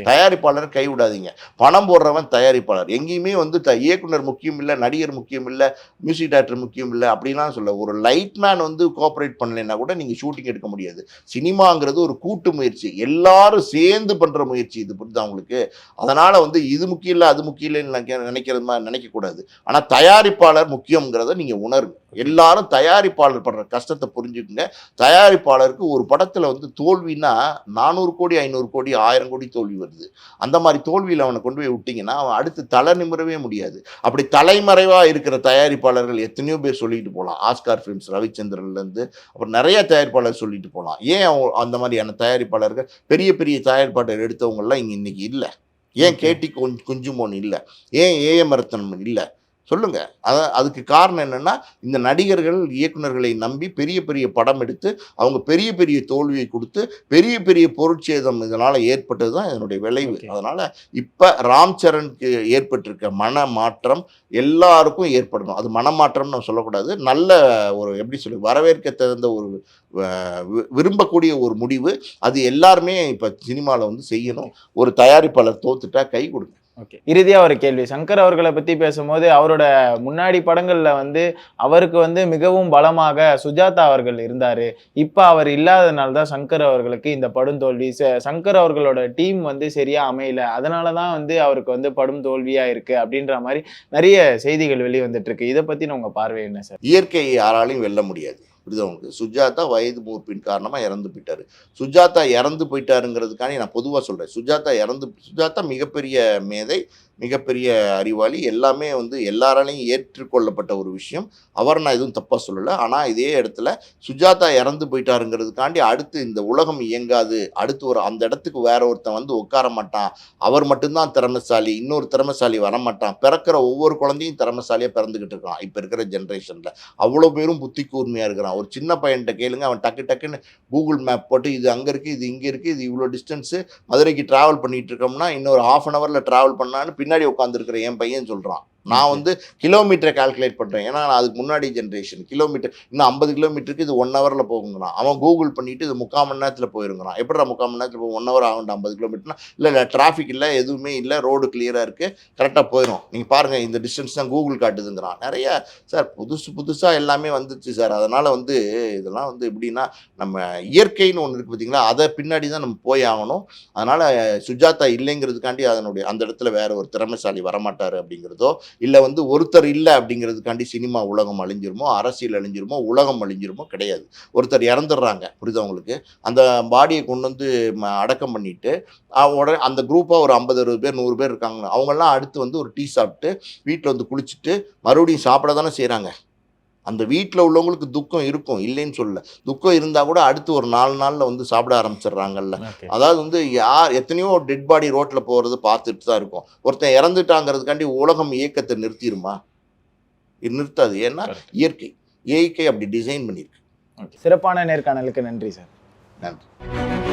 தயாரிப்பாளர் கை விடாதீங்க. பணம் போடுறவன் தயாரிப்பாளர். எங்கேயுமே வந்து த இயக்குனர் முக்கியம் இல்லை நடிகர் முக்கியம் இல்லை மியூசிக் டைரக்டர் முக்கியம் இல்லை அப்படிலாம் சொல்ல. ஒரு லைட் மேன் வந்து கோஆப்ரேட் பண்ணலைன்னா கூட நீங்கள் ஷூட்டிங் எடுக்க முடியாது. சினிமாங்கிறது ஒரு கூட்டு முயற்சி. எல்லாரும் சேர்ந்து பண்ணுற முயற்சி இது புரியுதா உங்களுக்கு? அதனால் வந்து இது முக்கியம் இல்லை அது முக்கியம் இல்லைன்னு நினைக்கிற நினைக்கிறது மாதிரி நினைக்கக்கூடாது. ஆனால் தயாரிப்பாளர் முக்கியங்கிறத நீங்கள் உணருங்க. எல்லாரும் தயாரிப்பாளர் படுற கஷ்டத்தை புரிஞ்சுக்குங்க. தயாரிப்பாளருக்கு ஒரு படத்தில் வந்து தோல்வின்னா நானூறு கோடி ஐநூறு கோடி ஆயிரம் கோடி தோல்வி வருது. அந்த மாதிரி தோல்வியில் அவனை கொண்டு போய் விட்டிங்கன்னா அவன் அடுத்து தலை நிமிரவே முடியாது. அப்படி தலைமறைவாக இருக்கிற தயாரிப்பாளர்கள் எத்தனையோ பேர் சொல்லிட்டு போகலாம் ஆஸ்கார் ஃபிலிம்ஸ் ரவிச்சந்திரன்லேருந்து அப்புறம் நிறைய தயாரிப்பாளர் சொல்லிட்டு போகலாம் ஏன் அவங்க அந்த மாதிரியான தயாரிப்பாளர்கள் பெரிய பெரிய தயாரிப்பாளர் எடுத்தவங்கெல்லாம் இங்கே இன்னைக்கு இல்லை. ஏன் Okay. கேடி குஞ்சு குஞ்சுமோன் இல்லை? ஏன் ஏஎம் ரத்தனன் இல்லை? சொல்லுங்க. அத அதுக்கு காரணம் என்னன்னா இந்த நடிகர்கள் இயக்குனர்களை நம்பி பெரிய பெரிய படம் எடுத்து அவங்க பெரிய பெரிய தோல்வியை கொடுத்து பெரிய பெரிய பொருட்சேதம் இதனால ஏற்பட்டது தான் இதனுடைய விளைவு. அதனால இப்ப ராம் சரணுக்கு ஏற்பட்டிருக்க மன மாற்றம் எல்லாருக்கும் ஏற்படணும். அது மனமாற்றம்னு நம்ம சொல்லக்கூடாது. நல்ல ஒரு எப்படி சொல்லி வரவேற்க தகுந்த ஒரு விரும்பக்கூடிய ஒரு முடிவு. அது எல்லாருமே இப்ப சினிமாவில் வந்து செய்யணும். ஒரு தயாரிப்பாளர் தோத்துட்டா கை கொடுங்க. ஓகே இறுதியா ஒரு கேள்வி. சங்கர் அவர்களை பத்தி பேசும்போது அவரோட முன்னாடி படங்கள்ல வந்து அவருக்கு வந்து மிகவும் பலமாக சுஜாதா அவர்கள் இருந்தாரு. இப்ப அவர் இல்லாதனால தான் சங்கர் அவர்களுக்கு இந்த படும் தோல்வி. ச- சங்கர் அவர்களோட டீம் வந்து சரியா அமையல. அதனால தான் வந்து அவருக்கு வந்து படும் தோல்வியா இருக்கு அப்படின்ற மாதிரி நிறைய செய்திகள் வெளிவந்துட்டு இருக்கு. இதை பத்தி உங்க பார்வை என்ன சார்? இயற்கையை யாராலையும் வெல்ல முடியாது. புரியுதா உங்களுக்கு? சுஜாதா வயது மூப்பின் காரணமாக இறந்து போயிட்டாரு. சுஜாதா இறந்து போயிட்டாருங்கிறதுக்காண்டி நான் பொதுவாக சொல்கிறேன் சுஜாதா இறந்து சுஜாதா மிகப்பெரிய மேதை மிகப்பெரிய அறிவாளி. எல்லாமே வந்து எல்லாராலையும் ஏற்றுக்கொள்ளப்பட்ட ஒரு விஷயம். அவர் நான் எதுவும் தப்பாக சொல்லலை. ஆனால் இதே இடத்துல சுஜாதா இறந்து போயிட்டாருங்கிறதுக்காண்டி அடுத்து இந்த உலகம் இயங்காது. அடுத்து ஒரு அந்த இடத்துக்கு வேற ஒருத்தன் வந்து உட்கார மாட்டான். அவர் மட்டும்தான் திறமைசாலி. இன்னொரு திறமைசாலி வரமாட்டான். பிறக்கிற ஒவ்வொரு குழந்தையும் திறமைசாலியாக பிறந்துக்கிட்டு இருக்கான். இப்போ இருக்கிற ஜென்ரேஷனில். அவ்வளோ பேரும் புத்தி கூர்மையாக இருக்கிறான். ஒரு சின்ன பையன்கிட்ட கேளுங்க. அவன் டக்கு டக்குன்னு கூகுள் மேப் போட்டு இது அங்கே இருக்குது இது இங்கே இருக்குது இது இவ்வளோ டிஸ்டன்ஸு. மதுரைக்கு ட்ராவல் பண்ணிகிட்டு இருக்கோம்னா இன்னொரு ஹாஃப் அன் ஹவரில் ட்ராவல் பண்ணான்னு பின்னாடி உட்காந்துருக்கிற என் பையன் சொல்கிறான் நான் வந்து கிலோமீட்டரை கால்குலேட் பண்ணுறேன் ஏன்னா நான் அதுக்கு முன்னாடி ஜென்ரேஷன் கிலோமீட்டர் இன்னும் ஐம்பது கிலோமீட்டருக்கு இது ஒன் ஹவரில் போகுங்கிறான் அவன் கூகுள் பண்ணிட்டு இது முக்கால் மணி நேரத்தில் போயிருங்கிறான் எப்படிடா முக்கால் மணி நேரத்தில் ஒன் ஹவர் ஆகும் ஐம்பது கிலோமீட்டர்னா இல்லை இல்லை டிராஃபிக் இல்லை எதுவுமே இல்லை. ரோடு கிளியராக இருக்குது கரெக்டாக போயிடும் நீங்கள் பாருங்கள் இந்த டிஸ்டன்ஸ் தான் கூகுள் காட்டுதுங்கிறான் நிறைய சார் புதுசு புதுசாக எல்லாமே வந்துச்சு சார் அதனால் வந்து இதெல்லாம் வந்து எப்படின்னா நம்ம இயற்கைன்னு ஒன்று இருக்குது பார்த்தீங்களா அதை பின்னாடி தான் நம்ம போய் ஆகணும். அதனால் சுஜாதா இல்லைங்கிறதுக்காண்டி அதனுடைய அந்த இடத்துல வேற ஒரு திறமைசாலி வரமாட்டார் அப்படிங்கிறதோ இல்லை வந்து ஒருத்தர் இல்லை அப்படிங்கிறதுக்காண்டி சினிமா உலகம் அழிஞ்சிருமோ அரசியல் அழிஞ்சிருமோ உலகம் அழிஞ்சிருமோ கிடையாது. ஒருத்தர் இறந்துடுறாங்க புரியுதா உங்களுக்கு? அந்த பாடியை கொண்டு வந்து ம- அடக்கம் பண்ணிட்டு உடனே அந்த குரூப்பாக ஒரு ஐம்பது அறுபது பேர் நூறு பேர் இருக்காங்க அவங்கெல்லாம் அடுத்து வந்து ஒரு டீ சாப்பிட்டு வீட்டில் வந்து குளிச்சுட்டு மறுபடியும் சாப்பிட தானே செய்கிறாங்க அந்த வீட்டில் உள்ளவங்களுக்கு துக்கம் இருக்கும் இல்லைன்னு சொல்லல. துக்கம் இருந்தால் கூட அடுத்து ஒரு நாலு நாளில் வந்து சாப்பிட ஆரம்பிச்சிடுறாங்கல்ல. அதாவது வந்து யார் எத்தனையோ டெட் பாடி ரோட்டில் போகிறது பார்த்துட்டு தான் இருக்கும். ஒருத்தன் இறந்துட்டாங்கிறதுக்காண்டி உலகம் இயக்கத்தை நிறுத்திடுமா இது நிறுத்தாது. ஏன்னா. இயற்கை இயற்கை அப்படி டிசைன் பண்ணியிருக்கு. சிறப்பான நேர்காணலுக்கு நன்றி சார். நன்றி.